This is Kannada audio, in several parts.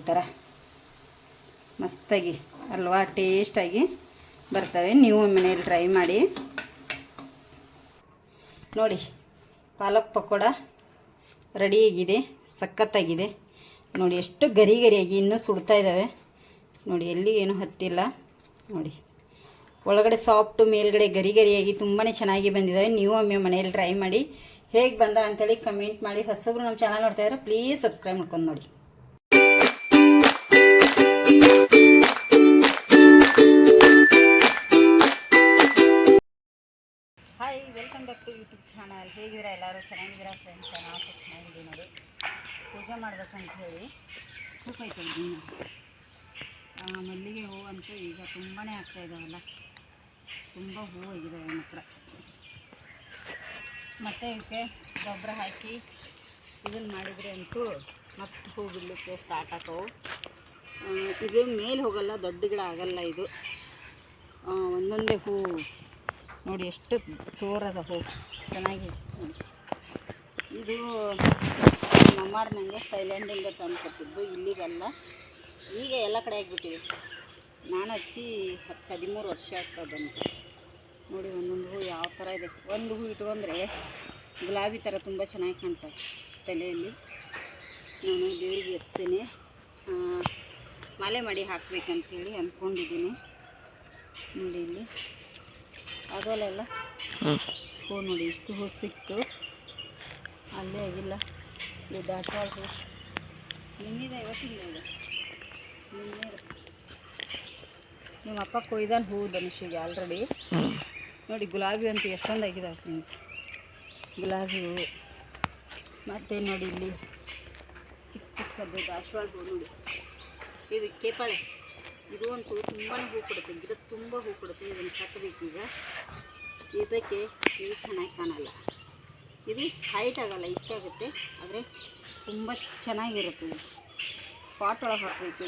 ಈ ಥರ ಮಸ್ತಾಗಿ, ಅಲ್ವಾ? ಟೇಸ್ಟಾಗಿ ಬರ್ತವೆ. ನೀವು ಮನೇಲಿ ಟ್ರೈ ಮಾಡಿ. ನೋಡಿ, ಪಾಲಕ್ ಪಕೋಡ ರೆಡಿಯಾಗಿದೆ ಸಖತ್ತಾಗಿದೆ. ನೋಡಿ, ಎಷ್ಟು ಗರಿ ಗರಿಯಾಗಿ ಇನ್ನೂ ಸುಡ್ತಾ ಇದ್ದಾವೆ ನೋಡಿ ಎಲ್ಲಿ ಏನು ಹತ್ತಿಲ್ಲ. ನೋಡಿ, ಒಳಗಡೆ ಸಾಫ್ಟು ಮೇಲ್ಗಡೆ ಗರಿ ಗರಿಯಾಗಿ ತುಂಬಾ ಚೆನ್ನಾಗಿ ಬಂದಿದ್ದಾವೆ ನೀವು ಒಮ್ಮೆ ಮನೆಯಲ್ಲಿ ಟ್ರೈ ಮಾಡಿ. ಹೇಗೆ ಬಂದ ಅಂತೇಳಿ ಕಮೆಂಟ್ ಮಾಡಿ. ಹೊಸಬ್ರು ನಮ್ಮ ಚಾನಲ್ ನೋಡ್ತಾ ಇದ್ದಾರೆ ಪ್ಲೀಸ್ ಸಬ್ಸ್ಕ್ರೈಬ್ ಮಾಡ್ಕೊಂಡು ನೋಡಿ. ಯೂಟ್ಯೂಬ್ ಚಾನಲ್ ಹೇಗಿದ್ದೀರಾ ಎಲ್ಲರೂ? ಚೆನ್ನಾಗಿದ್ದೀರಾ ಫ್ರೆಂಡ್ಸ್ ನಾವು ಚೆನ್ನಾಗಿದ್ದೀವಿ ನೋಡಿ. ಪೂಜೆ ಮಾಡ್ಬೇಕಂತ ಹೇಳಿ ಹೂ ಐತೆ ಮಲ್ಲಿಗೆ ಹೂವು ಅಂತೂ ಈಗ ತುಂಬಾ ಆಗ್ತಾ ಇದ್ದಾವಲ್ಲ ತುಂಬ ಹೂವು ಆಗಿದೆ ನನ್ನ ಹತ್ರ. ಮತ್ತು ಇದಕ್ಕೆ ಗೊಬ್ಬರ ಹಾಕಿ ಇದನ್ನು ಮಾಡಿದರೆ ಅಂತೂ ಮತ್ತೆ ಹೂ ಬಿಡಲಿಕ್ಕೆ ಸ್ಟಾರ್ಟ್ ಆಕವು ಇದು ಮೇಲೆ ಹೋಗಲ್ಲ, ದೊಡ್ಡ ಗಿಡ ಆಗಲ್ಲ ಇದು. ಒಂದೊಂದೇ ಹೂ. ನೋಡಿ, ಎಷ್ಟು ತೋರದ ಹೂ. ಚೆನ್ನಾಗಿ. ಇದು ನಮ್ಮಾರ ನನಗೆ ಥೈಲ್ಯಾಂಡಿಂದ ತಂದು ಕೊಟ್ಟಿದ್ದು, ಇಲ್ಲಿಗಲ್ಲ. ಈಗ ಎಲ್ಲ ಕಡೆ ಆಗಿಬಿಟ್ಟಿದೆ. ನಾನು ಹಚ್ಚಿ ಹತ್ತು ಹದಿಮೂರು ವರ್ಷ ಆಗ್ತಾ ಬಂತು. ನೋಡಿ ಒಂದೊಂದು ಹೂ ಯಾವ ಥರ ಇದೆ. ಒಂದು ಹೂ ಇಟ್ಕೊಂಡ್ರೆ ಗುಲಾಬಿ ಥರ ತುಂಬ ಚೆನ್ನಾಗಿ ಕಾಣ್ತವೆ ತಲೆಯಲ್ಲಿ. ನಾನು ದೇವರಿಗೆ ಎಸ್ತೀನಿ ಮಾಲೆ ಮಾಡಿ ಹಾಕ್ಬೇಕಂತೇಳಿ ಅಂದ್ಕೊಂಡಿದ್ದೀನಿ. ನೋಡಿ ಇಲ್ಲಿ. ಅದಲ್ಲೆಲ್ಲ ಹೂ ನೋಡಿ, ಇಷ್ಟು ಹೂ ಸಿಕ್ತು ಅಲ್ಲೇ ಆಗಿಲ್ಲ. ಇದು ದಾಟವಾಳ ಹೂ ನಿನ್ನಿದೆ ಇವತ್ತಿನ ಇದು. ನಿನ್ನೆ ನಿಮ್ಮ ಅಪ್ಪ ಕೊಯ್ದಲ್ಲಿ ಹೂ ಧನುಷಿಗೆ ಆಲ್ರೆಡಿ ನೋಡಿ, ಗುಲಾಬಿ ಅಂತ ಎಷ್ಟೊಂದು ಆಗಿದಾವೆ ಫ್ರೆಂಡ್ಸ್ ಗುಲಾಬಿ ಹೂವು ಮತ್ತು ನೋಡಿ ಇಲ್ಲಿ ಚಿಕ್ಕ ಚಿಕ್ಕದ್ದು ದಾಸವಾಳ ಹೂ ನೋಡಿ. ಇದು ಕೇಪಾಳೆ. ಇದು ಅಂತೂ ತುಂಬಾ ಹೂ ಕೊಡುತ್ತೆ. ಗಿಡ ತುಂಬ ಹೂ ಕೊಡುತ್ತೆ. ಇದನ್ನು ಕಟ್ಟಬೇಕು ಈಗ. ಇದಕ್ಕೆ ಇದು ಚೆನ್ನಾಗಿ ಕಾಣಲ್ಲ. ಇದು ಹೈಟ್ ಆಗಲ್ಲ, ಇಷ್ಟ ಆಗುತ್ತೆ. ಆದರೆ ತುಂಬ ಚೆನ್ನಾಗಿರುತ್ತೆ. ಪಾಟ್ ಒಳಗೆ ಹಾಕಬೇಕು.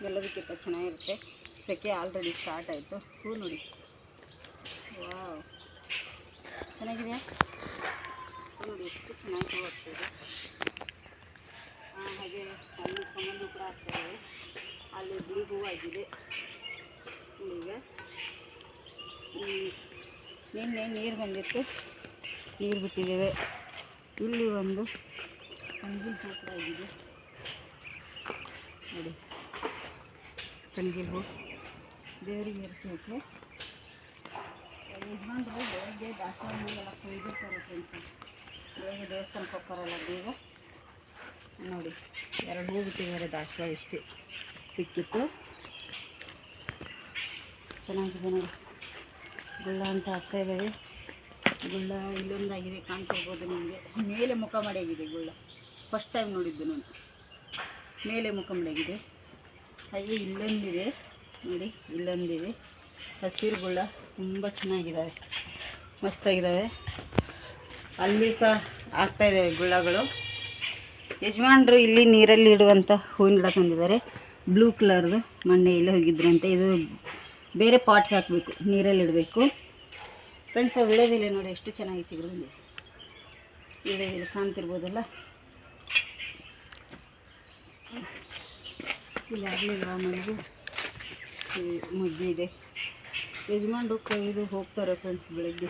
ಎಲ್ಲದಕ್ಕಿಂತ ಚೆನ್ನಾಗಿರುತ್ತೆ. ಸೆಕೆ ಆಲ್ರೆಡಿ ಸ್ಟಾರ್ಟ್ ಆಯಿತು. ಹೂ ನೋಡಿ. ವಾವ್ ಚೆನ್ನಾಗಿದೆ ಹೂ ನೋಡಿ, ಎಷ್ಟು ಚೆನ್ನಾಗಿ ಹೂ ಹಾಗೆ ಅಲ್ಲಿ ಕಮಲು ಕೂಡ ಆಗ್ತಾಯಿದೆ ಅಲ್ಲಿ ಬಿಳಿ ಹೂವು ಆಗಿದೆ ಈಗ ನಿನ್ನೆ ನೀರು ಬಂದಿತ್ತು. ನೀರು ಬಿಟ್ಟಿದ್ದೇವೆ. ಇಲ್ಲಿ ಒಂದು ಅಂಜಿನ ಹೂ ಕೂಡ ಆಗಿದೆ. ನೋಡಿ. ಕಣಗಿಲ್ ದೇವರಿಗೆ ಏರಿಸೋಕೆ ಯಜಮಾನ್ರು ಬೆಳಗ್ಗೆ ದಾಸವಾಳ ಹೂವೆಲ್ಲ ಕೊಯ್ದಿರ್ತಾರೆ ಫ್ರೆಂಡ್ಸ್ ಬೇಗ ದೇವಸ್ಥಾನಕ್ಕೆ ಹೋಗ್ತಾರಲ್ಲ ಬೇಗ. ನೋಡಿ, ಎರಡು ಹೂ ಬಿಟ್ಟಿದ್ದಾರೆ ದಾಸವಾಳ ಇಷ್ಟೇ. ಸಿಕ್ಕಿತ್ತು. ಚೆನ್ನಾಗಿದೆ ನೋಡಿ. ಗುಳ್ಳ ಅಂತ ಹಾಕ್ತಾ ಇದ್ದಾರೆ ಗುಳ್ಳ ಇಲ್ಲೊಂದಾಗಿದೆ ಕಾಣ್ತಿರ್ಬೋದು ನಿಮಗೆ. ಮೇಲೆ ಮುಖ ಮಡಿಯಾಗಿದೆ ಗುಳ್ಳ. ಫಸ್ಟ್ ಟೈಮ್ ನೋಡಿದ್ದು ನಾನು. ಮೇಲೆ ಮುಖ ಮಡಿಯಾಗಿದೆ ಹಾಗೆ ಇಲ್ಲೊಂದಿದೆ. ನೋಡಿ, ಇಲ್ಲೊಂದಿದೆ. ಹಸಿರು ಗುಳ್ಳ ತುಂಬ ಚೆನ್ನಾಗಿದ್ದಾವೆ ಮಸ್ತಾಗಿದ್ದಾವೆ ಅಲ್ಲಿ ಸಹ ಆಗ್ತಾ ಇದ್ದಾವೆ ಗುಳ್ಳಗಳು. ಯಜಮಾನ್ರು ಇಲ್ಲಿ ನೀರಲ್ಲಿ ಇಡುವಂಥ ಹೂವಿನ ಗಿಡ ತಂದಿದ್ದಾರೆ. ಬ್ಲೂ ಕಲರ್ದು ಮೊನ್ನೆ ಇಲ್ಲಿ ಹೋಗಿದ್ರಂತೆ. ಇದು ಬೇರೆ ಪಾಟ್ಗೆ ಹಾಕಬೇಕು, ನೀರಲ್ಲಿ ಇಡಬೇಕು. ಫ್ರೆಂಡ್ಸ್ ವಿಳೆದಿಲ್ಲ ನೋಡಿ ಎಷ್ಟು ಚೆನ್ನಾಗಿ ಚಿಗುರು ಬಂದಿದೆ. ವಿಳೆದಿಲ್ಲ ಕಾಣ್ತಿರ್ಬೋದಲ್ಲ? ಇಲ್ಲಿ ಆಗಲಿಲ್ಲ ಮನೆಗೆ. ಇದೆ. ಯಜಮಾನ್ರು ಕೊಯ್ದು ಹೋಗ್ತಾರೆ ಫ್ರೆಂಡ್ಸ್ ಬೆಳಗ್ಗೆ.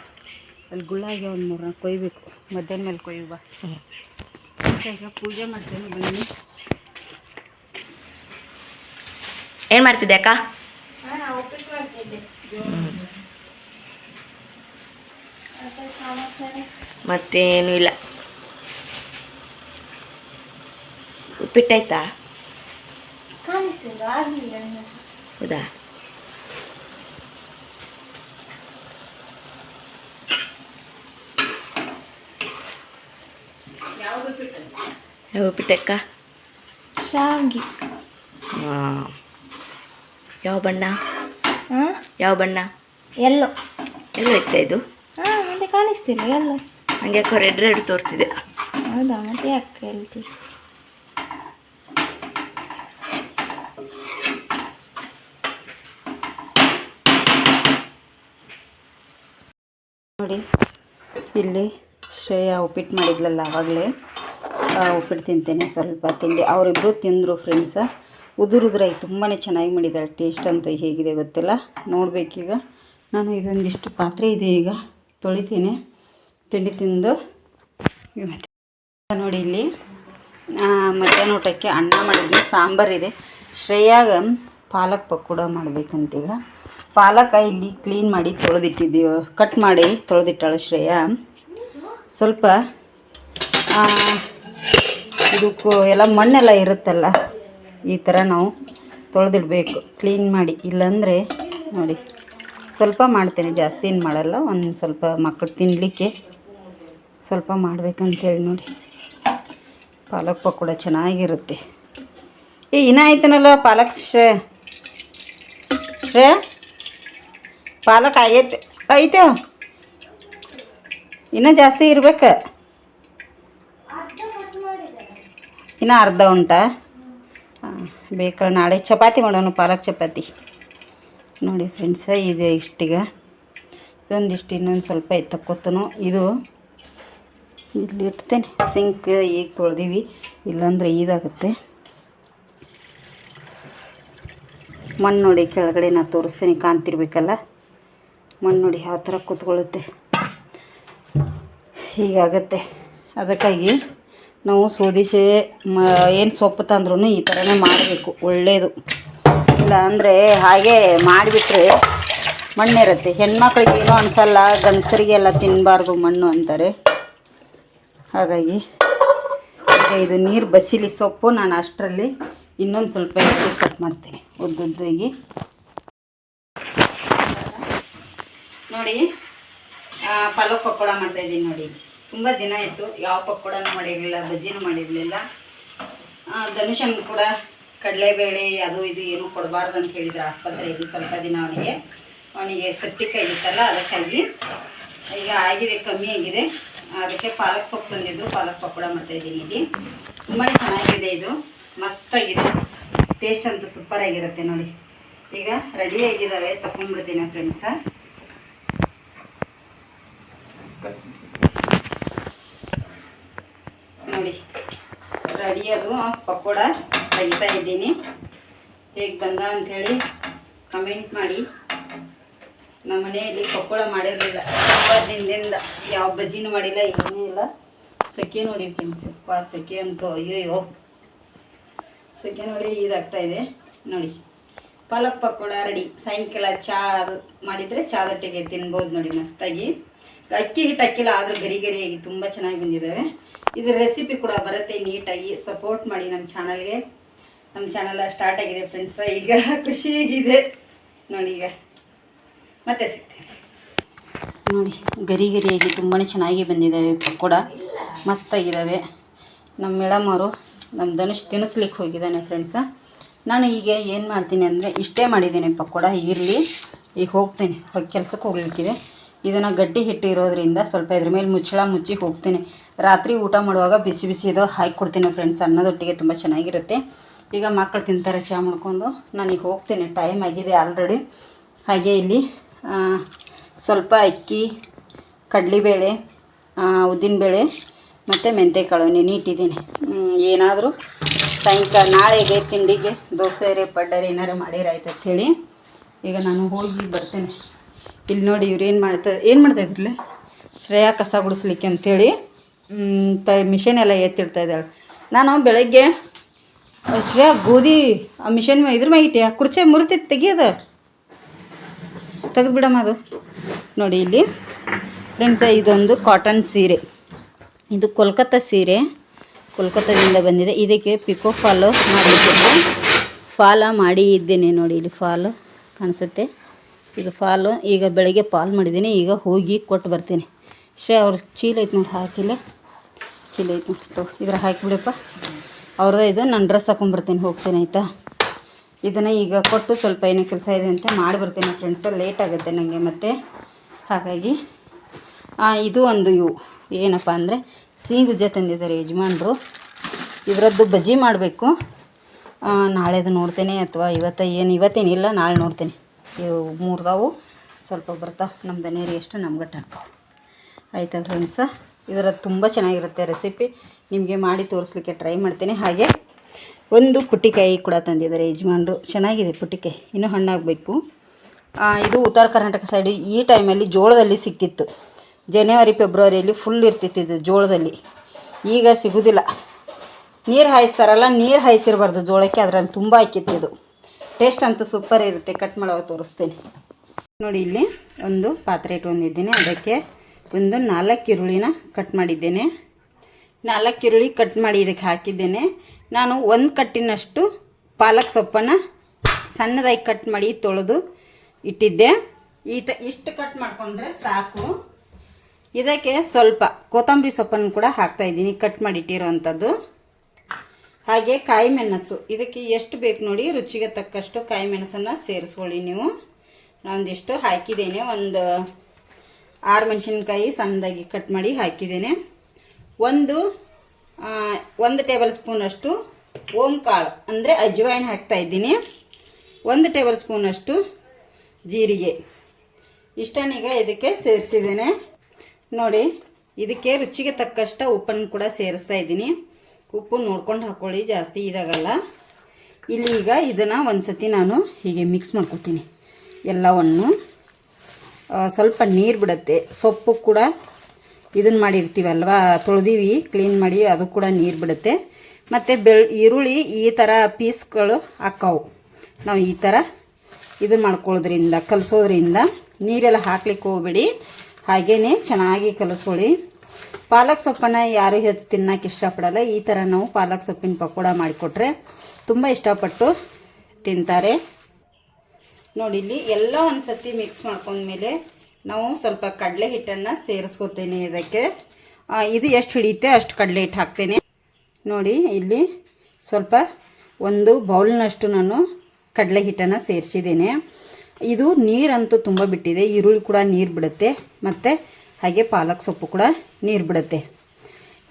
ಅಲ್ಲಿ ಗುಳ್ಳಾಗಿ ಒಂದು ಮೂರು ಕೊಯ್ಬೇಕು. ಮಧ್ಯಾಹ್ನ ಮೇಲೆ ಕೊಯ್ಯುವ. ಈಗ ಪೂಜೆ ಮಾಡ್ತೇನೆ ಬನ್ನಿ. ಏನು ಮಾಡ್ತಿದ್ದೆ ಅಕ್ಕ ಮತ್ತೇನು ಇಲ್ಲ. ಉಪ್ಪಿಟ್ಟಾಯ್ತಾ ಹೌದಾ? ಯಾವ ಉಪ್ಪಿಟ್ಟಕ್ಕ ಶಾವಿಗೆ. ಹಾಂ. ಯಾವ ಬಣ್ಣ? ಹಾಂ ಯಾವ ಬಣ್ಣ? ಎಲ್ಲೋ. ಎಲ್ಲೋ ಇತ್ತ ಇದು? ಹಾಂ ಮತ್ತೆ ಕಾಣಿಸ್ತಿಲ್ಲ ಎಲ್ಲೋ. ಹಂಗೆ ಯಾಕೋ ರೆಡ್ ರೆಡ್ ತೋರ್ತಿದೆ. ಹೌದಾ ಮತ್ತೆ ಯಾಕೆ ಹೇಳ್ತಿ ನೋಡಿ ಇಲ್ಲಿ ಶ್ರೇಯಾ ಉಪ್ಪಿಟ್ಟು ಮಾಡಿದ್ಲಲ್ಲ ಆವಾಗಲೇ ಉಪ್ಪಿಟ್ಟು ತಿಂತೇನೆ ಸ್ವಲ್ಪ ತಿಂಡಿ ಅವರಿಬ್ಬರು ತಿಂದರು ಫ್ರೆಂಡ್ಸ ಉದುರು ಉದುರಾಗಿ ತುಂಬಾ ಚೆನ್ನಾಗಿ ಮಾಡಿದ್ದಾರೆ. ಟೇಸ್ಟ್ ಅಂತ ಹೇಗಿದೆ ಗೊತ್ತಿಲ್ಲ. ನೋಡಬೇಕೀಗ. ನಾನು ಇದೊಂದಿಷ್ಟು ಪಾತ್ರೆ ಇದೆ ಈಗ. ತೊಳಿತೀನಿ. ತಿಂಡಿ ತಿಂದು ನೋಡಿ ಇಲ್ಲಿ. ಮಧ್ಯಾಹ್ನ ಊಟಕ್ಕೆ ಅನ್ನ ಮಾಡಿದ್ವಿ. ಸಾಂಬಾರಿದೆ ಶ್ರೇಯಾಗ ಪಾಲಕ್ ಪಕೋಡ ಮಾಡಬೇಕಂತೀಗ. ಪಾಲಕ ಇಲ್ಲಿ ಕ್ಲೀನ್ ಮಾಡಿ ತೊಳೆದಿಟ್ಟಿದ್ದೀವಿ. ಕಟ್ ಮಾಡಿ ತೊಳೆದಿಟ್ಟಾಳು ಶ್ರೇಯಾ. ಸ್ವಲ್ಪ ಇದಕ್ಕೂ ಎಲ್ಲ ಮಣ್ಣೆಲ್ಲ ಇರುತ್ತಲ್ಲ ಈ ಥರ ನಾವು ತೊಳೆದಿಡಬೇಕು. ಕ್ಲೀನ್ ಮಾಡಿ. ಇಲ್ಲಾಂದರೆ ನೋಡಿ, ಸ್ವಲ್ಪ ಮಾಡ್ತೇನೆ. ಜಾಸ್ತಿ ಏನು ಮಾಡಲ್ಲ. ಒಂದು ಸ್ವಲ್ಪ ಮಕ್ಕಳು ತಿನ್ನಲಿಕ್ಕೆ ಸ್ವಲ್ಪ ಮಾಡ್ಬೇಕಂತೇಳಿ ನೋಡಿ. ಪಾಲಕ್ ಪಕೋಡ ಚೆನ್ನಾಗಿರುತ್ತೆ. ಏ, ಇನ್ನ ಆಯ್ತನಲ್ಲ ಪಾಲಕ್ ಶ್ರೇ? ಶ್ರೇ? ಪಾಲಕ್ ಆಗೈತೆ. ಐತೆ? ಇನ್ನೂ ಜಾಸ್ತಿ ಇರ್ಬೇಕು? ಇನ್ನು ಅರ್ಧ ಉಂಟಾ? ಬೇಕಲ್ಲ ನಾಳೆ ಚಪಾತಿ ಮಾಡೋಣ, ಪಾಲಕ್ ಚಪಾತಿ. ನೋಡಿ ಫ್ರೆಂಡ್ಸ ಇದೆ ಇಷ್ಟೀಗ. ಇದೊಂದಿಷ್ಟು ಇನ್ನೊಂದು ಸ್ವಲ್ಪ ಎತ್ತಕ್ಕೊತನು ಇದು ಇಲ್ಲಿ ಇಡ್ತೇನೆ. ಸಿಂಕ್ ಈಗ ತೊಳೆದೀವಿ. ಇಲ್ಲಾಂದ್ರೆ ಇದಾಗುತ್ತೆ ಮಣ್ಣು ನೋಡಿ ಕೆಳಗಡೆ ನಾನು ತೋರಿಸ್ತೀನಿ, ಕಾಣ್ತಿರ್ಬೇಕಲ್ಲ? ಮಣ್ಣು ನೋಡಿ ಯಾವ ಥರ ಕೂತ್ಕೊಳ್ಳುತ್ತೆ. ಹೀಗಾಗತ್ತೆ. ಅದಕ್ಕಾಗಿ ನಾವು ಸೋದಿಸೆ, ಮ, ಏನು ಸೊಪ್ಪು ತಂದ್ರೂ ಈ ಥರನೇ ಮಾಡಬೇಕು ಒಳ್ಳೆಯದು ಇಲ್ಲ ಅಂದರೆ ಹಾಗೆ ಮಾಡಿಬಿಟ್ರೆ ಮಣ್ಣಿರುತ್ತೆ. ಹೆಣ್ಮಕ್ಳಿಗೆ ಏನೂ ಅನಿಸಲ್ಲ, ಗಂಡಸರಿಗೆಲ್ಲ ತಿನ್ನಬಾರ್ದು ಮಣ್ಣು ಅಂತಾರೆ. ಹಾಗಾಗಿ, ಈಗ ಇದು ನೀರು ಬಸಿಲಿ ಸೊಪ್ಪು, ನಾನು ಅಷ್ಟರಲ್ಲಿ ಇನ್ನೊಂದು ಸ್ವಲ್ಪ ಹೆಚ್ಚು ಕಟ್ ಮಾಡ್ತೀನಿ, ಉದ್ದುದ್ದಾಗಿ. ನೋಡಿ ಪಲಾವ್ ಪಕೋಡ ಮಾಡ್ತಾ ಇದ್ದೀನಿ ನೋಡಿ. ತುಂಬ ದಿನ ಆಯಿತು. ಯಾವ ಪಕೋಡನೂ ಮಾಡಿರಲಿಲ್ಲ, ಬಜ್ಜಿನೂ ಮಾಡಿರಲಿಲ್ಲ. ಧನುಷನ್ ಕೂಡ ಕಡಲೆಬೇಳೆ ಅದು ಇದು ಏನು ಕೊಡಬಾರ್ದು ಅಂತ ಹೇಳಿದ್ರು ಆಸ್ಪತ್ರೆಯಲ್ಲಿ ಸ್ವಲ್ಪ ದಿನ ಅವನಿಗೆ. ಅವನಿಗೆ ಸೆಪ್ಟಿಕ್ ಇತ್ತಲ್ಲ, ಅದಕ್ಕಾಗಿ ಈಗ ಆಗಿದೆ, ಕಮ್ಮಿ ಆಗಿದೆ. ಅದಕ್ಕೆ ಪಾಲಕ್ ಸೊಪ್ಪು ತಂದಿದ್ರು, ಪಾಲಕ್ ಪಕೋಡ ಮಾಡ್ತಾ ಇದ್ದೀನಿ ಇಲ್ಲಿ. ತುಂಬಾ ಚೆನ್ನಾಗಿದೆ ಇದು, ಮಸ್ತಾಗಿದೆ. ಟೇಸ್ಟ್ ಅಂತೂ ಸೂಪರ್ ಆಗಿರುತ್ತೆ ನೋಡಿ. ಈಗ ರೆಡಿ ಆಗಿದ್ದಾವೆ, ತಗೊಂಡ್ಬಿಡ್ತೀನಿ ಫ್ರೆಂಡ್ಸ ನೋಡಿ. ರೆಡಿ ಅದು, ಪಕೋಡ ತೆಗಿತಾ ಇದ್ದೀನಿ. ಹೇಗೆ ಬಂದ ಅಂಥೇಳಿ ಕಮೆಂಟ್ ಮಾಡಿ. ನಮ್ಮ ಮನೆಯಲ್ಲಿ ಪಕೋಡ ಮಾಡಿರಲಿಲ್ಲ. ತುಂಬ ದಿನದಿಂದ ಯಾವ ಬಜ್ಜಿನೂ ಮಾಡಿಲ್ಲ, ಏನೂ ಇಲ್ಲ. ಸೆಕೆ ನೋಡಿ ಫ್ರೆಂಡ್ಸ್ ಯಪ್ಪ ಸೆಕೆ ಅಂತೂ ಅಯ್ಯೋಯ್ಯೋ. ಸೆಕೆ ನೋಡಿ ಇದಾಗ್ತಾ ಇದೆ. ನೋಡಿ, ಪಾಲಕ್ ಪಕೋಡ ರೆಡಿ. ಸಾಯಂಕಾಲ ಚಾ ಅದು ಮಾಡಿದರೆ ಚಾದೊಟ್ಟಿಗೆ ತಿನ್ಬೋದು ನೋಡಿ ಮಸ್ತಾಗಿ. ಅಕ್ಕಿ ಹಿಟ್ಟು ಹಾಕಿಲ್ಲ ಆದರೂ ಗರಿ ಗರಿಯಾಗಿ ತುಂಬ ಚೆನ್ನಾಗಿ ಬಂದಿದ್ದಾವೆ. ಇದ್ರ ರೆಸಿಪಿ ಕೂಡ ಬರುತ್ತೆ ನೀಟಾಗಿ ಸಪೋರ್ಟ್ ಮಾಡಿ ನಮ್ಮ ಚಾನಲ್ಗೆ ನಮ್ಮ ಚಾನಲ್ ಸ್ಟಾರ್ಟ್ ಆಗಿದೆ ಫ್ರೆಂಡ್ಸ್ ಈಗ ಖುಷಿಯಾಗಿದೆ. ನೋಡಿ ಈಗ. ಮತ್ತೆ ಸಿಗ್ತೇನೆ. ನೋಡಿ, ಗರಿ ಗರಿಯಾಗಿ ತುಂಬಾ ಚೆನ್ನಾಗಿ ಬಂದಿದ್ದಾವೆ ಪಕೋಡ ಮಸ್ತಾಗಿದ್ದಾವೆ. ನಮ್ಮ ಮೇಡಮ್ ಅವರು ನಮ್ಮ ಧನುಷ್ ತಿನ್ನಿಸ್ಲಿಕ್ಕೆ ಹೋಗಿದ್ದಾನೆ ಫ್ರೆಂಡ್ಸ ನಾನು ಈಗ ಏನು ಮಾಡ್ತೀನಿ ಅಂದರೆ ಇಷ್ಟೇ ಮಾಡಿದ್ದೀನಿ ಪಕೋಡ ಇರಲಿ ಈಗ ಹೋಗ್ತೇನೆ, ಹೋಗಿ ಕೆಲಸಕ್ಕೆ ಹೋಗ್ಲಿಕ್ಕಿದೆ. ಇದನ್ನು ಗಟ್ಟಿ ಹಿಟ್ಟಿರೋದ್ರಿಂದ ಸ್ವಲ್ಪ ಇದ್ರ ಮೇಲೆ ಮುಚ್ಚಳ ಮುಚ್ಚಿ ಹೋಗ್ತೀನಿ. ರಾತ್ರಿ ಊಟ ಮಾಡುವಾಗ ಬಿಸಿ ಬಿಸಿ ಇದು ಹಾಕಿ ಕೊಡ್ತೀನಿ ಫ್ರೆಂಡ್ಸ್ ಅನ್ನದೊಟ್ಟಿಗೆ ತುಂಬ ಚೆನ್ನಾಗಿರುತ್ತೆ. ಈಗ ಮಕ್ಕಳು ತಿಂತಾರೆ ಚಹಾ ಮಾಡ್ಕೊಂಡು. ನಾನೀಗ ಹೋಗ್ತೀನಿ. ಟೈಮ್ ಆಗಿದೆ ಆಲ್ರೆಡಿ ಹಾಗೆ ಇಲ್ಲಿ ಸ್ವಲ್ಪ ಅಕ್ಕಿ, ಕಡಲೆಬೇಳೆ ಉದ್ದಿನಬೇಳೆ ಮತ್ತು ನೆನೆ ಇಟ್ಟಿದ್ದೀನಿ ಏನಾದರೂ ಸಾಯಂಕಾಲ, ನಾಳೆಗೆ ತಿಂಡಿಗೆ ದೋಸೆ, ರೇ, ಪಡ್ಡರೆ ಏನಾರು ಮಾಡಿರಾಯ್ತು ಹೇಳಿ. ಈಗ ನಾನು ಹೋಗಿ ಬರ್ತೇನೆ. ಇಲ್ಲಿ ನೋಡಿ ಇವ್ರು ಏನು ಮಾಡ್ತಾ ಏನು ಮಾಡ್ತಾ ಇದ್ರಲ್ಲಿ? ಶ್ರೇಯಾ ಕಸ ಗುಡಿಸ್ಲಿಕ್ಕೆ ಅಂಥೇಳಿ ತ ಮಿಷನ್ ಎಲ್ಲ ಎತ್ತಿಡ್ತಾ ಇದ್ದಾಳೆ. ನಾನು ಬೆಳಗ್ಗೆ ಆ, ಶ್ರೇಯಾ ಗೋಧಿ ಆ ಮಿಷನ್ ಇದ್ರ ಮೇ ಇಟ್ಟೆ ಕುರ್ಚಿ ಮುರಿತಿ ತೆಗಿಯೋದು? ತೆಗೆದು ಬಿಡಮ್ಮ ಅದು. ನೋಡಿ ಇಲ್ಲಿ ಫ್ರೆಂಡ್ಸ ಇದೊಂದು ಕಾಟನ್ ಸೀರೆ. ಇದು ಕೋಲ್ಕತ್ತಾ ಸೀರೆ. ಕೋಲ್ಕತ್ತಾದಿಂದ ಬಂದಿದೆ. ಇದಕ್ಕೆ ಪಿಕೋ ಫಾಲು ಮಾಡಲಿಕ್ಕೆ ಫಾಲ ಮಾಡಿ ಇದ್ದೇನೆ ನೋಡಿ ಇಲ್ಲಿ ಫಾಲು ಕಾಣಿಸುತ್ತೆ. ಇದು ಫಾಲು ಈಗ ಬೆಳಗ್ಗೆ ಪಾಲು ಮಾಡಿದ್ದೀನಿ, ಈಗ ಹೋಗಿ ಕೊಟ್ಟು ಬರ್ತೀನಿ. ಶ್ರೇ, ಅವ್ರ ಚೀಲ ಐತೆ ನೋಡಿ ಹಾಕಿಲ್ಲ ಚೀಲ ಐತೆ ನೋಡಿ, ತಗೋ ಇದ್ರ ಹಾಕಿಬಿಡಪ್ಪ ಅವ್ರದ್ದು ಇದು, ನಾನು ಡ್ರೆಸ್ ಹಾಕೊಂಡ್ಬರ್ತೀನಿ ಹೋಗ್ತೇನೆ, ಆಯಿತಾ? ಇದನ್ನು ಈಗ ಕೊಟ್ಟು ಸ್ವಲ್ಪ ಏನೋ ಕೆಲಸ ಇದೆ ಅಂತ ಮಾಡಿಬರ್ತೇನೆ ಫ್ರೆಂಡ್ಸ ಲೇಟ್ ಆಗುತ್ತೆ ನನಗೆ ಮತ್ತೆ ಹಾಗಾಗಿ ಇದು ಒಂದು ಇವು. ಏನಪ್ಪ ಅಂದರೆ, ಸಿಹಿ ಗುಜ್ಜೆ ತಂದಿದ್ದಾರೆ ಯಜಮಾನರು. ಇದರದ್ದು ಬಜ್ಜಿ ಮಾಡಬೇಕು. ನಾಳೆದು ನೋಡ್ತೇನೆ, ಅಥವಾ ಇವತ್ತು ಏನು, ಇವತ್ತೇನಿಲ್ಲ, ನಾಳೆ ನೋಡ್ತೇನೆ. ಇವು ಮೂರ್ದಾವು. ಸ್ವಲ್ಪ ಬರ್ತಾವೆ ನಮ್ಮ ದನೇರಿ ಎಷ್ಟು ನಮ್ಗೆ ಟಾಕು ಆಯಿತಾ ಫ್ರೆಂಡ್ಸ ಇದರ ತುಂಬ ಚೆನ್ನಾಗಿರುತ್ತೆ ರೆಸಿಪಿ ನಿಮಗೆ ಮಾಡಿ ತೋರಿಸ್ಲಿಕ್ಕೆ ಟ್ರೈ ಮಾಡ್ತೀನಿ. ಹಾಗೆ ಒಂದು ಪುಟ್ಟಿಕಾಯಿ ಕೂಡ ತಂದಿದ್ದಾರೆ ಯಜಮಾನರು. ಚೆನ್ನಾಗಿದೆ ಪುಟ್ಟಿಕಾಯಿ ಇನ್ನೂ ಹಣ್ಣಾಗಬೇಕು. ಇದು ಉತ್ತರ ಕರ್ನಾಟಕ ಸೈಡ್ ಈ ಟೈಮಲ್ಲಿ ಜೋಳದಲ್ಲಿ ಸಿಕ್ತಿತ್ತು ಜನವರಿ ಫೆಬ್ರವರಿಯಲ್ಲಿ ಫುಲ್ ಇರ್ತಿತ್ತು ಇದು ಜೋಳದಲ್ಲಿ. ಈಗ ಸಿಗೋದಿಲ್ಲ. ನೀರು ಹಾಯಿಸ್ತಾರಲ್ಲ, ನೀರು ಹಾಯಿಸಿರಬಾರ್ದು ಜೋಳಕ್ಕೆ. ಅದರಲ್ಲಿ ತುಂಬ ಹಾಕಿತ್ತು ಇದು. ಟೇಸ್ಟ್ ಅಂತೂ ಸೂಪರ್ ಇರುತ್ತೆ. ಕಟ್ ಮಾಡೋ ತೋರಿಸ್ತೀನಿ. ನೋಡಿ ಇಲ್ಲಿ ಒಂದು ಪಾತ್ರೆ ಇಟ್ಕೊಂಡಿದ್ದೀನಿ. ಅದಕ್ಕೆ ಒಂದು ನಾಲ್ಕು ಈರುಳ್ಳಿನ ಕಟ್ ಮಾಡಿದ್ದೇನೆ. ನಾಲ್ಕು ಈರುಳ್ಳಿ ಕಟ್ ಮಾಡಿ ಇದಕ್ಕೆ ಹಾಕಿದ್ದೇನೆ. ನಾನು ಒಂದು ಕಟ್ಟಿನಷ್ಟು ಪಾಲಕ್ ಸೊಪ್ಪನ್ನು ಸಣ್ಣದಾಗಿ ಕಟ್ ಮಾಡಿ ತೊಳೆದು ಇಟ್ಟಿದ್ದೆ. ಈತ ಇಷ್ಟು ಕಟ್ ಮಾಡಿಕೊಂಡ್ರೆ ಸಾಕು. ಇದಕ್ಕೆ ಸ್ವಲ್ಪ ಕೊತ್ತಂಬರಿ ಸೊಪ್ಪನ್ನು ಕೂಡ ಹಾಕ್ತಾ ಇದ್ದೀನಿ. ಕಟ್ ಮಾಡಿ ಇಟ್ಟಿರೋವಂಥದ್ದು. ಹಾಗೆ ಕಾಯಿ ಮೆಣಸು ಇದಕ್ಕೆ ಎಷ್ಟು ಬೇಕು ನೋಡಿ, ರುಚಿಗೆ ತಕ್ಕಷ್ಟು ಕಾಯಿ ಮೆಣಸನ್ನು ಸೇರಿಸ್ಕೊಳ್ಳಿ ನೀವು. ನಾನೊಂದಿಷ್ಟು ಹಾಕಿದ್ದೇನೆ. ಒಂದು ಆರು ಮೆಣಸಿನ್ಕಾಯಿ ಸಣ್ಣದಾಗಿ ಕಟ್ ಮಾಡಿ ಹಾಕಿದ್ದೇನೆ. ಒಂದು ಒಂದು ಟೇಬಲ್ ಸ್ಪೂನಷ್ಟು ಓಂ ಕಾಳು ಅಂದರೆ ಅಜ್ವಾಯಿನ್ ಹಾಕ್ತಾ ಇದ್ದೀನಿ. ಒಂದು ಟೇಬಲ್ ಸ್ಪೂನಷ್ಟು ಜೀರಿಗೆ. ಇಷ್ಟನೀಗ ಇದಕ್ಕೆ ಸೇರಿಸಿದ್ದೇನೆ. ನೋಡಿ, ಇದಕ್ಕೆ ರುಚಿಗೆ ತಕ್ಕಷ್ಟು ಉಪ್ಪನ್ನು ಕೂಡ ಸೇರಿಸ್ತಾ ಇದ್ದೀನಿ. ಉಪ್ಪು ನೋಡ್ಕೊಂಡು ಹಾಕ್ಕೊಳ್ಳಿ ಜಾಸ್ತಿ ಇದಾಗಲ್ಲ. ಇಲ್ಲಿ ಈಗ ಇದನ್ನು ಒಂದು ಸತಿ ನಾನು ಹೀಗೆ ಮಿಕ್ಸ್ ಮಾಡ್ಕೊತೀನಿ. ಎಲ್ಲವನ್ನು ಸ್ವಲ್ಪ ನೀರು ಬಿಡುತ್ತೆ. ಸೊಪ್ಪು ಕೂಡ ಇದನ್ನು ಮಾಡಿರ್ತೀವಲ್ವ ತೊಳೆದೀವಿ ಕ್ಲೀನ್ ಮಾಡಿ ಅದು ಕೂಡ ನೀರು ಬಿಡುತ್ತೆ. ಮತ್ತು ಬೆಳ್, ಈರುಳ್ಳಿ ಈ ಥರ ಪೀಸ್ಗಳು ಹಾಕವು. ನಾವು ಈ ಥರ ಇದು ಮಾಡ್ಕೊಳ್ಳೋದ್ರಿಂದ, ಕಲಸೋದ್ರಿಂದ ನೀರೆಲ್ಲ ಹಾಕ್ಲಿಕ್ಕೆ ಹೋಗ್ಬೇಡಿ. ಹಾಗೇ ಚೆನ್ನಾಗಿ ಕಲಿಸ್ಕೊಳ್ಳಿ. ಪಾಲಕ್ ಸೊಪ್ಪನ್ನು ಯಾರು ಹೆಚ್ಚು ತಿನ್ನಕ್ಕೆ ಇಷ್ಟಪಡಲ್ಲ, ಈ ಥರ ನಾವು ಪಾಲಕ್ ಸೊಪ್ಪಿನ ಪಕೋಡ ಮಾಡಿಕೊಟ್ರೆ ತುಂಬ ಇಷ್ಟಪಟ್ಟು ತಿಂತಾರೆ. ನೋಡಿ, ಇಲ್ಲಿ ಎಲ್ಲ ಒಂದು ಸತಿ ಮಿಕ್ಸ್ ಮಾಡ್ಕೊಂಡ್ಮೇಲೆ ನಾವು ಸ್ವಲ್ಪ ಕಡಲೆ ಹಿಟ್ಟನ್ನು ಸೇರಿಸ್ಕೊತೇನೆ ಇದಕ್ಕೆ. ಇದು ಎಷ್ಟು ಹಿಡಿಯುತ್ತೆ ಅಷ್ಟು ಕಡಲೆ ಹಿಟ್ಟು ಹಾಕ್ತೇನೆ. ನೋಡಿ, ಇಲ್ಲಿ ಸ್ವಲ್ಪ ಒಂದು ಬೌಲ್ನಷ್ಟು ನಾನು ಕಡಲೆ ಹಿಟ್ಟನ್ನು ಸೇರಿಸಿದ್ದೇನೆ. ಇದು ನೀರಂತೂ ತುಂಬ ಬಿಟ್ಟಿದೆ, ಈರುಳ್ಳಿ ಕೂಡ ನೀರು ಬಿಡುತ್ತೆ, ಮತ್ತು ಹಾಗೆ ಪಾಲಕ್ ಸೊಪ್ಪು ಕೂಡ ನೀರು ಬಿಡುತ್ತೆ.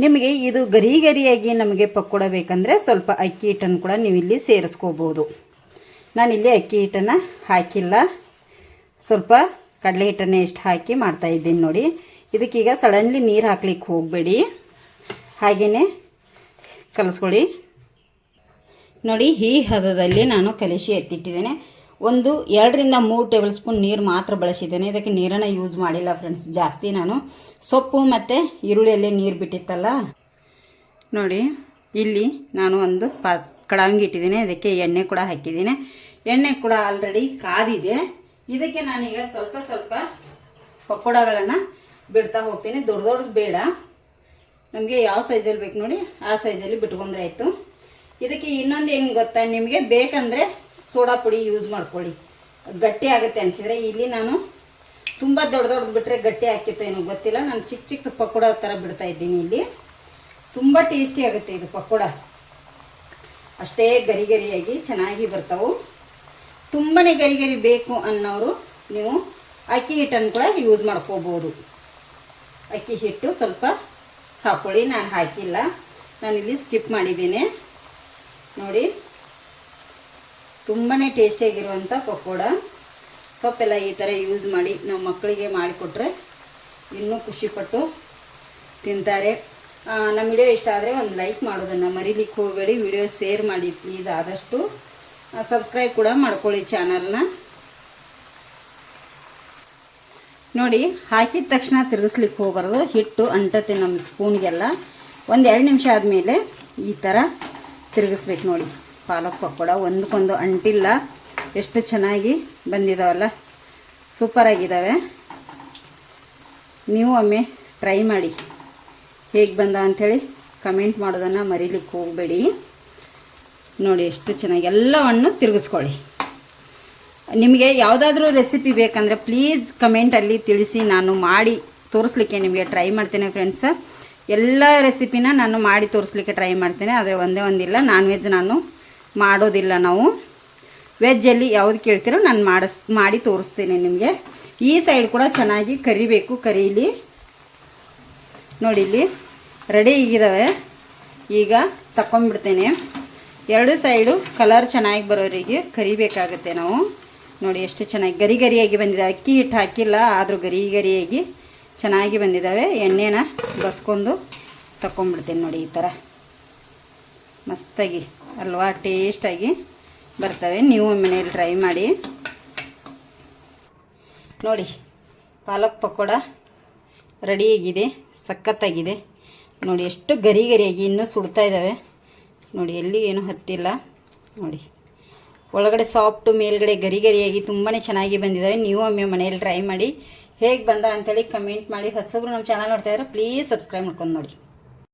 ನಿಮಗೆ ಇದು ಗರಿ ಗರಿಯಾಗಿ ನಮಗೆ ಪಕೋಡ ಬೇಕಂದರೆ ಸ್ವಲ್ಪ ಅಕ್ಕಿ ಹಿಟ್ಟನ್ನು ಕೂಡ ನೀವು ಇಲ್ಲಿ ಸೇರಿಸ್ಕೋಬೋದು. ನಾನಿಲ್ಲಿ ಅಕ್ಕಿ ಹಿಟ್ಟನ್ನು ಹಾಕಿಲ್ಲ. ಸ್ವಲ್ಪ ಕಡಲೆ ಹಿಟ್ಟನ್ನು ಎಷ್ಟು ಹಾಕಿ ಮಾಡ್ತಾ ಇದ್ದೀನಿ ನೋಡಿ. ಇದಕ್ಕೀಗ ಸಡನ್ಲಿ ನೀರು ಹಾಕ್ಲಿಕ್ಕೆ ಹೋಗಬೇಡಿ. ಹಾಗೆಯೇ ಕಲಿಸ್ಕೊಳ್ಳಿ. ನೋಡಿ ಈ ಹದದಲ್ಲಿ ನಾನು ಕಲಿಸಿ ಎತ್ತಿಟ್ಟಿದ್ದೇನೆ. ಒಂದು ಎರಡರಿಂದ ಮೂರು ಟೇಬಲ್ ಸ್ಪೂನ್ ನೀರು ಮಾತ್ರ ಬಳಸಿದ್ದೇನೆ. ಇದಕ್ಕೆ ನೀರನ್ನು ಯೂಸ್ ಮಾಡಿಲ್ಲ ಫ್ರೆಂಡ್ಸ್ ಜಾಸ್ತಿ ನಾನು. ಸೊಪ್ಪು ಮತ್ತು ಈರುಳ್ಳಿಯಲ್ಲಿ ನೀರು ಬಿಟ್ಟಿತ್ತಲ್ಲ? ನೋಡಿ, ಇಲ್ಲಿ ನಾನು ಒಂದು ಪ, ಕಡಾಂಗಿ ಇಟ್ಟಿದ್ದೀನಿ. ಅದಕ್ಕೆ ಎಣ್ಣೆ ಕೂಡ ಹಾಕಿದ್ದೀನಿ. ಎಣ್ಣೆ ಕೂಡ ಆಲ್ರೆಡಿ ಕಾದಿದೆ. ಇದಕ್ಕೆ ನಾನೀಗ ಸ್ವಲ್ಪ ಸ್ವಲ್ಪ ಪಕೋಡಗಳನ್ನು ಬಿಡ್ತಾ ಹೋಗ್ತೀನಿ. ದೊಡ್ಡ ದೊಡ್ಡದು ಬೇಡ. ನಮಗೆ ಯಾವ ಸೈಜಲ್ಲಿ ಬೇಕು ನೋಡಿ, ಆ ಸೈಜಲ್ಲಿ ಬಿಟ್ಕೊಂಡ್ರೆ ಆಯಿತು. ಇದಕ್ಕೆ ಇನ್ನೊಂದು ಏನು ಗೊತ್ತಾ? ನಿಮಗೆ ಬೇಕಂದರೆ ಸೋಡಾ ಪುಡಿ ಯೂಸ್ ಮಾಡ್ಕೊಳ್ಳಿ. ಗಟ್ಟಿ ಆಗುತ್ತೆ ಅನಿಸಿದ್ರೆ ಇಲ್ಲಿ ನಾನು ತುಂಬ ದೊಡ್ಡ ದೊಡ್ಡದು ಬಿಟ್ಟರೆ ಗಟ್ಟಿ ಹಾಕಿತ್ತೇನೋ ಗೊತ್ತಿಲ್ಲ. ನಾನು ಚಿಕ್ಕ ಚಿಕ್ಕ ಪಕೋಡ ಥರ ಬಿಡ್ತಾ ಇದ್ದೀನಿ ಇಲ್ಲಿ. ತುಂಬ ಟೇಸ್ಟಿ ಆಗುತ್ತೆ ಇದು ಪಕೋಡ. ಅಷ್ಟೇ ಗರಿ ಗರಿಯಾಗಿ ಚೆನ್ನಾಗಿ ಬರ್ತಾವೆ. ತುಂಬಾ ಗರಿ ಗರಿ ಬೇಕು ಅನ್ನೋರು ನೀವು ಅಕ್ಕಿ ಹಿಟ್ಟನ್ನು ಕೂಡ ಯೂಸ್ ಮಾಡ್ಕೋಬೋದು. ಅಕ್ಕಿ ಹಿಟ್ಟು ಸ್ವಲ್ಪ ಹಾಕ್ಕೊಳ್ಳಿ ನಾನು ಹಾಕಿಲ್ಲ. ನಾನಿಲ್ಲಿ ಸ್ಕಿಪ್ ಮಾಡಿದ್ದೀನಿ. ನೋಡಿ. ತುಂಬಾ ಟೇಸ್ಟಿಯಾಗಿರುವಂಥ ಪಕೋಡ. ಸೊಪ್ಪೆಲ್ಲ ಈ ಥರ ಯೂಸ್ ಮಾಡಿ ನಾವು ಮಕ್ಕಳಿಗೆ ಮಾಡಿಕೊಟ್ರೆ ಇನ್ನೂ ಖುಷಿಪಟ್ಟು ತಿಂತಾರೆ. ನಮ್ಮ ವಿಡಿಯೋ ಇಷ್ಟ ಆದರೆ ಒಂದು ಲೈಕ್ ಮಾಡೋದನ್ನು ಮರಿಲಿಕ್ಕೆ ಹೋಗಬೇಡಿ. ವಿಡಿಯೋ ಶೇರ್ ಮಾಡಿ ಪ್ಲೀಸ್ ಆದಷ್ಟು. ಸಬ್ಸ್ಕ್ರೈಬ್ ಕೂಡ ಮಾಡ್ಕೊಳ್ಳಿ ಚಾನಲ್ನ ನೋಡಿ, ಹಾಕಿದ ತಕ್ಷಣ ತಿರುಗಿಸ್ಲಿಕ್ಕೆ ಹೋಗಬಾರ್ದು. ಹಿಟ್ಟು ಅಂಟತ್ತೆ ನಮ್ಮ ಸ್ಪೂನ್ಗೆಲ್ಲ ಒಂದು ಎರಡು ನಿಮಿಷ ಆದಮೇಲೆ ಈ ಥರ ತಿರುಗಿಸ್ಬೇಕು ನೋಡಿ. ಪಾಲಕ್ ಪಕೋಡ ಒಂದಕ್ಕೊಂದು ಅಂಟಿಲ್ಲ. ಎಷ್ಟು ಚೆನ್ನಾಗಿ ಬಂದಿದಾವಲ್ಲ. ಸೂಪರಾಗಿದ್ದಾವೆ ನೀವು ಒಮ್ಮೆ ಟ್ರೈ ಮಾಡಿ. ಹೇಗೆ ಬಂದ ಅಂಥೇಳಿ ಕಮೆಂಟ್ ಮಾಡೋದನ್ನು ಮರೀಲಿಕ್ಕೆ ಹೋಗಬೇಡಿ. ನೋಡಿ ಎಷ್ಟು ಚೆನ್ನಾಗಿ ಎಲ್ಲವನ್ನು ತಿರುಗಿಸ್ಕೊಳ್ಳಿ. ನಿಮಗೆ ಯಾವುದಾದ್ರೂ ರೆಸಿಪಿ ಬೇಕಂದರೆ ಪ್ಲೀಸ್ ಕಮೆಂಟಲ್ಲಿ ತಿಳಿಸಿ ನಾನು ಮಾಡಿ ತೋರಿಸ್ಲಿಕ್ಕೆ ನಿಮಗೆ ಟ್ರೈ ಮಾಡ್ತೇನೆ ಫ್ರೆಂಡ್ಸ್ ಎಲ್ಲ ರೆಸಿಪಿನ ನಾನು ಮಾಡಿ ತೋರಿಸ್ಲಿಕ್ಕೆ ಟ್ರೈ ಮಾಡ್ತೇನೆ, ಆದರೆ ಒಂದೇ ಒಂದಿಲ್ಲ. ನಾನ್ ವೆಜ್ ನಾನು ಮಾಡೋದಿಲ್ಲ ನಾವು. ವೆಜ್ಜಲ್ಲಿ ಯಾವ್ದು ಕೇಳ್ತೀರೋ ನಾನು ಮಾಡಿಸ್, ಮಾಡಿ ತೋರಿಸ್ತೀನಿ ನಿಮಗೆ. ಈ ಸೈಡ್ ಕೂಡ ಚೆನ್ನಾಗಿ ಕರಿಬೇಕು, ಕರೀಲಿ. ನೋಡಿ ಇಲ್ಲಿ ರೆಡಿ ಆಗಿದ್ದಾವೆ ಈಗ ತಕೊಂಡ್ಬಿಡ್ತೇನೆ ಎರಡು ಸೈಡು ಕಲರ್ ಚೆನ್ನಾಗಿ ಬರೋರಿಗೆ ಕರಿಬೇಕಾಗುತ್ತೆ ನಾವು. ನೋಡಿ ಎಷ್ಟು ಚೆನ್ನಾಗಿ ಗರಿ ಗರಿಯಾಗಿ ಬಂದಿದೆ. ಅಕ್ಕಿ ಹಿಟ್ಟು ಹಾಕಿಲ್ಲ, ಆದರೂ ಗರಿ ಗರಿಯಾಗಿ ಚೆನ್ನಾಗಿ ಬಂದಿದ್ದಾವೆ ಎಣ್ಣೆನ ಬಸ್ಕೊಂಡು ತಕೊಂಡ್ಬಿಡ್ತೇನೆ ನೋಡಿ ಈ ಥರ ಮಸ್ತಾಗಿ, ಅಲ್ವಾ? ಟೇಸ್ಟಾಗಿ ಬರ್ತವೆ. ನೀವು ಮನೇಲಿ ಟ್ರೈ ಮಾಡಿ. ನೋಡಿ, ಪಾಲಕ್ ಪಕೋಡ ರೆಡಿಯಾಗಿದೆ ಸಖತ್ತಾಗಿದೆ. ನೋಡಿ, ಎಷ್ಟು ಗರಿ ಗರಿಯಾಗಿ ಇನ್ನೂ ಸುಡ್ತಾ ಇದ್ದಾವೆ ನೋಡಿ ಎಲ್ಲಿ ಏನು ಹತ್ತಿಲ್ಲ. ನೋಡಿ, ಒಳಗಡೆ ಸಾಫ್ಟು ಮೇಲ್ಗಡೆ ಗರಿ ಗರಿಯಾಗಿ ತುಂಬಾ ಚೆನ್ನಾಗಿ ಬಂದಿದ್ದಾವೆ ನೀವು ಒಮ್ಮೆ ಮನೆಯಲ್ಲಿ ಟ್ರೈ ಮಾಡಿ. ಹೇಗೆ ಬಂದ ಅಂಥೇಳಿ ಕಮೆಂಟ್ ಮಾಡಿ. ಹೊಸಬ್ರು ನಮ್ಮ ಚಾನಲ್ ನೋಡ್ತಾ ಇದ್ರೆ ಪ್ಲೀಸ್ ಸಬ್ಸ್ಕ್ರೈಬ್ ಮಾಡ್ಕೊಂಡು ನೋಡಿ.